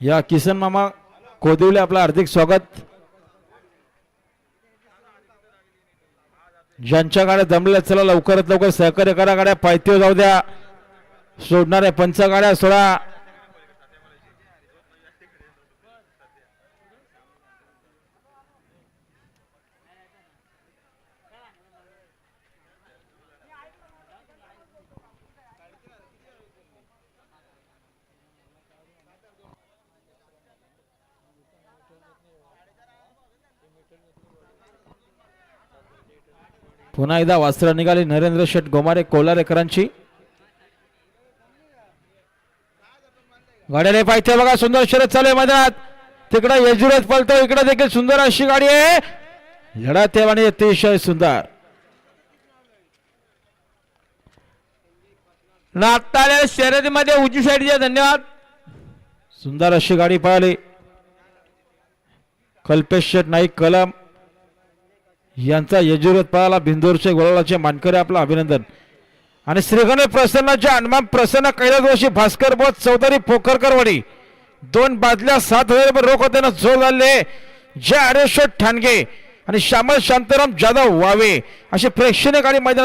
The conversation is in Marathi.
या किसन मामा कोदिवले आपलं हार्दिक स्वागत. ज्यांच्या गाड्या जमल्या चला लवकरात लवकर सहकार्य करा गाड्या पायथ्यावर जाऊ द्या. सोडणाऱ्या पंच गाड्या सोडा. पुन्हा एकदा वास्त्र निघाली. नरेंद्र शेठ गोमारे कोलारेकरांची. गाड्याने पाहिजे बघा सुंदर शर्यत चालू आहे मैदानात. तिकडे यजुरत पलतो इकडे देखील सुंदर अशी गाडी आहे. लढा आणि अतिशय सुंदर. नागताल्या शर्यतीमध्ये उजी साईडचे धन्यवाद. सुंदर अशी गाडी पळाली. कल्पेश नाईक कलम यांचा यजुर्वत पळाला बिंदोरचे गोळाचे मानकरी आपलं अभिनंदन. आणि श्रीगण प्रसन्नाच्या हनुमान प्रसन्न कैलास वर्षी भास्कर बोध चौधरी पोखरकरवाडी दोन बादल्या सात हजार रुपये रोख होते जोर झाले. जय हरेश्वर ठाणगे आणि श्यामल शांताराम जाधव वावे. असे प्रेक्षणीय गाडी मैदान